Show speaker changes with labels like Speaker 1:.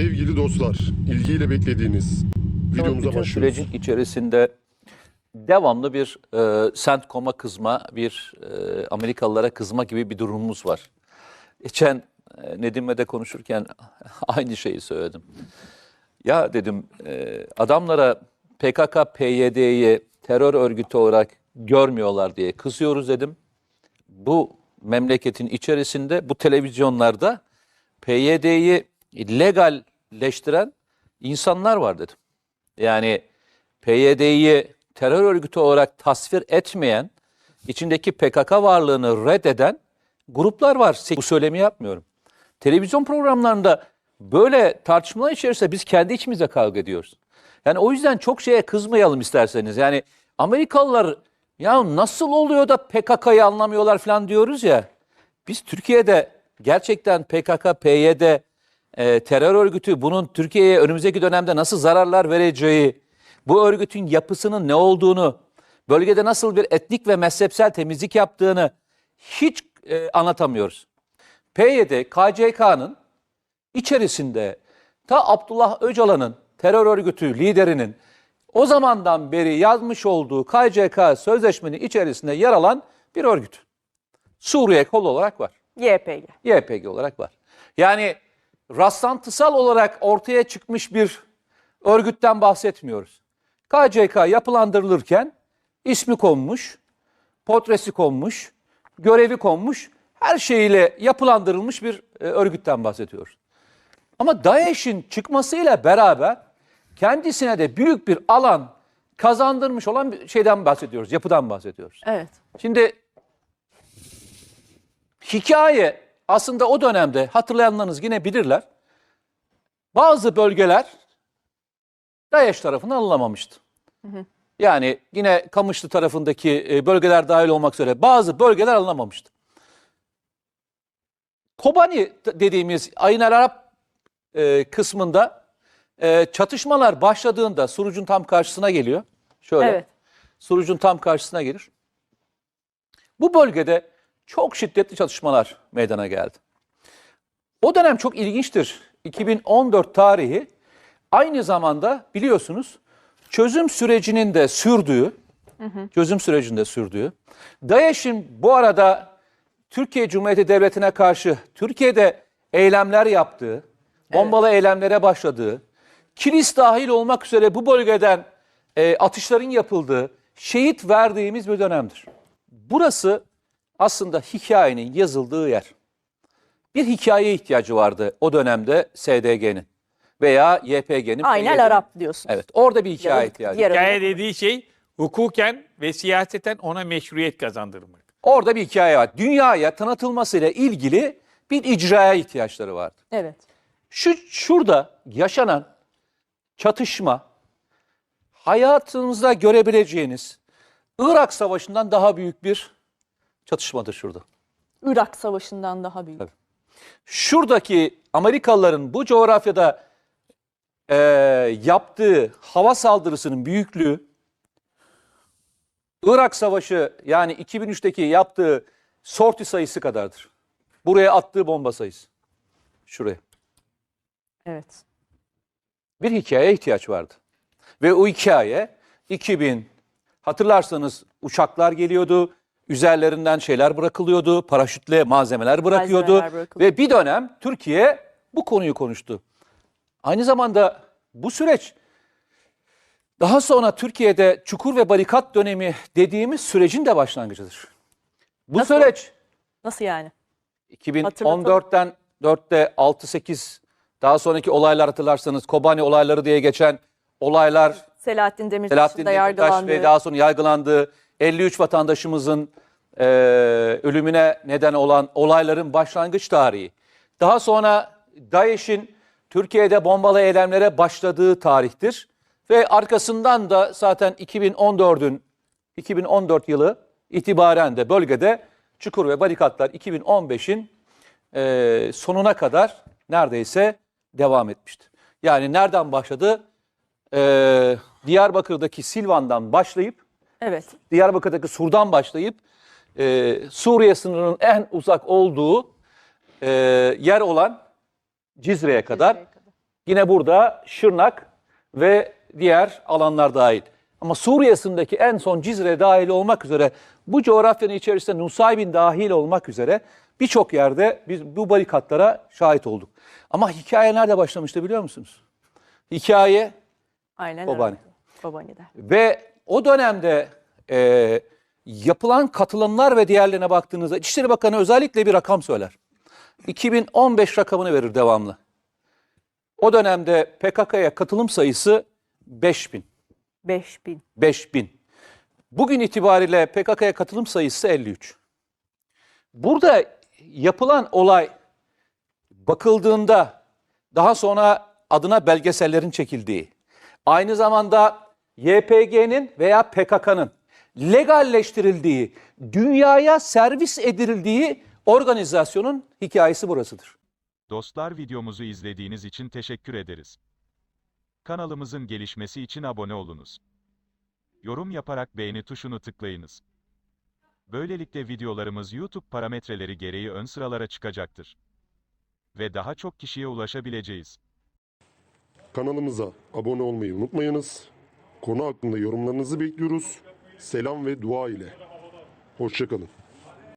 Speaker 1: Sevgili dostlar, ilgiyle beklediğiniz videomuza
Speaker 2: Bütün
Speaker 1: başlıyoruz.
Speaker 2: sürecin içerisinde devamlı bir e, CENTCOM'a kızma, bir e, Amerikalılara kızma gibi bir durumumuz var. Geçen e, Nedim'le de konuşurken aynı şeyi söyledim. Ya dedim e, adamlara PKK, PYD'yi terör örgütü olarak görmüyorlar diye kızıyoruz dedim. Bu memleketin içerisinde bu televizyonlarda PYD'yi legalleştiren insanlar var dedim. Yani PYD'yi terör örgütü olarak tasvir etmeyen, içindeki PKK varlığını reddeden gruplar var. Bu söylemi yapmıyorum. Televizyon programlarında böyle tartışmalar içerisinde biz kendi içimizde kavga ediyoruz. Yani o yüzden çok şeye kızmayalım isterseniz. Yani Amerikalılar ya nasıl oluyor da PKK'yı anlamıyorlar falan diyoruz ya. Biz Türkiye'de gerçekten PKK, PYD e, terör örgütü bunun Türkiye'ye önümüzdeki dönemde nasıl zararlar vereceği, bu örgütün yapısının ne olduğunu, bölgede nasıl bir etnik ve mezhepsel temizlik yaptığını hiç e, anlatamıyoruz. PYD, KCK'nın içerisinde ta Abdullah Öcalan'ın terör örgütü liderinin o zamandan beri yazmış olduğu KCK sözleşmenin içerisinde yer alan bir örgüt. Suriye kol olarak var.
Speaker 3: YPG.
Speaker 2: YPG olarak var. Yani rastlantısal olarak ortaya çıkmış bir örgütten bahsetmiyoruz. KCK yapılandırılırken ismi konmuş, portresi konmuş, görevi konmuş, her şeyiyle yapılandırılmış bir e, örgütten bahsediyoruz. Ama DAEŞ'in çıkmasıyla beraber kendisine de büyük bir alan kazandırmış olan bir şeyden bahsediyoruz, yapıdan bahsediyoruz.
Speaker 3: Evet.
Speaker 2: Şimdi hikaye aslında o dönemde hatırlayanlarınız yine bilirler. Bazı bölgeler DAEŞ tarafından alınamamıştı. Yani yine Kamışlı tarafındaki e, bölgeler dahil olmak üzere bazı bölgeler alınamamıştı. Kobani dediğimiz Ayın el Arap e, kısmında e, çatışmalar başladığında Suruc'un tam karşısına geliyor. Şöyle.
Speaker 3: Evet.
Speaker 2: Suruc'un tam karşısına gelir. Bu bölgede çok şiddetli çatışmalar meydana geldi. O dönem çok ilginçtir. 2014 tarihi aynı zamanda biliyorsunuz çözüm sürecinin de sürdüğü, çözüm sürecinde sürdüğü, DAEŞ'in bu arada Türkiye Cumhuriyeti Devleti'ne karşı Türkiye'de eylemler yaptığı, bombalı eylemlere başladığı, kilis dahil olmak üzere bu bölgeden e, atışların yapıldığı, şehit verdiğimiz bir dönemdir. Burası aslında hikayenin yazıldığı yer. Bir hikayeye ihtiyacı vardı o dönemde SDG'nin veya YPG'nin.
Speaker 3: Aynel
Speaker 2: PYD'nin.
Speaker 3: Arap diyorsun.
Speaker 2: Evet orada bir hikaye ihtiyacı
Speaker 3: diğer-
Speaker 2: var.
Speaker 4: Hikaye dediği şey hukuken ve siyaseten ona meşruiyet kazandırmak.
Speaker 2: Orada bir hikaye var. Dünyaya tanıtılmasıyla ilgili bir icraya ihtiyaçları vardı.
Speaker 3: Evet.
Speaker 2: Şu şurada yaşanan çatışma hayatınızda görebileceğiniz Irak Savaşı'ndan daha büyük bir çatışmadır şurada.
Speaker 3: Irak Savaşı'ndan daha büyük.
Speaker 2: Tabii. Şuradaki Amerikalıların bu coğrafyada eee, yaptığı hava saldırısının büyüklüğü Irak Savaşı yani 2003'teki yaptığı sorti sayısı kadardır. Buraya attığı bomba sayısı. Şuraya.
Speaker 3: Evet.
Speaker 2: bir hikayeye ihtiyaç vardı. Ve o hikaye 2000 hatırlarsanız uçaklar geliyordu, üzerlerinden şeyler bırakılıyordu, paraşütle malzemeler bırakıyordu
Speaker 3: Malzemeler
Speaker 2: ve bir dönem Türkiye bu konuyu konuştu. Aynı zamanda bu süreç daha sonra Türkiye'de çukur ve barikat dönemi dediğimiz sürecin de başlangıcıdır. Bu
Speaker 3: Nasıl?
Speaker 2: süreç
Speaker 3: Nasıl yani?
Speaker 2: 2014'ten 4'te 6-8 daha sonraki olaylar hatırlarsanız Kobani olayları diye geçen olaylar
Speaker 3: Selahattin Demirtaş'ın
Speaker 2: Selahattin
Speaker 3: da
Speaker 2: Demirtaş
Speaker 3: yargılandığı.
Speaker 2: ve daha sonra yargılandığı 53 vatandaşımızın e, ölümüne neden olan olayların başlangıç tarihi. Daha sonra DAEŞ'in Türkiye'de bombalı eylemlere başladığı tarihtir. Ve arkasından da zaten 2014'ün 2014 yılı itibaren de bölgede çukur ve barikatlar 2015'in e, sonuna kadar neredeyse devam etmişti. Yani nereden başladı? Ee, Diyarbakır'daki Silvan'dan başlayıp,
Speaker 3: Evet.
Speaker 2: Diyarbakır'daki Sur'dan başlayıp e, Suriye sınırının en uzak olduğu e, yer olan Cizre'ye kadar
Speaker 3: Cizre'ye kadar.
Speaker 2: Yine burada Şırnak ve diğer alanlar dahil. Ama Suriye'sindeki en son Cizre dahil olmak üzere bu coğrafyanın içerisinde Nusaybin dahil olmak üzere birçok yerde biz bu barikatlara şahit olduk. Ama hikaye nerede başlamıştı biliyor musunuz? Hikaye
Speaker 3: Aynen
Speaker 2: Kobani.
Speaker 3: Kobani'de.
Speaker 2: ve o dönemde e, yapılan katılımlar ve diğerlerine baktığınızda İçişleri Bakanı özellikle bir rakam söyler. 2015 rakamını verir devamlı. O dönemde PKK'ya katılım sayısı 5000.
Speaker 3: 5000.
Speaker 2: 5000. Bugün itibariyle PKK'ya katılım sayısı 53. Burada yapılan olay bakıldığında daha sonra adına belgesellerin çekildiği, aynı zamanda YPG'nin veya PKK'nın legalleştirildiği, dünyaya servis edildiği organizasyonun hikayesi burasıdır.
Speaker 5: Dostlar videomuzu izlediğiniz için teşekkür ederiz. Kanalımızın gelişmesi için abone olunuz. Yorum yaparak beğeni tuşunu tıklayınız. Böylelikle videolarımız YouTube parametreleri gereği ön sıralara çıkacaktır. Ve daha çok kişiye ulaşabileceğiz.
Speaker 1: Kanalımıza abone olmayı unutmayınız. Konu hakkında yorumlarınızı bekliyoruz. Selam ve dua ile. Hoşçakalın.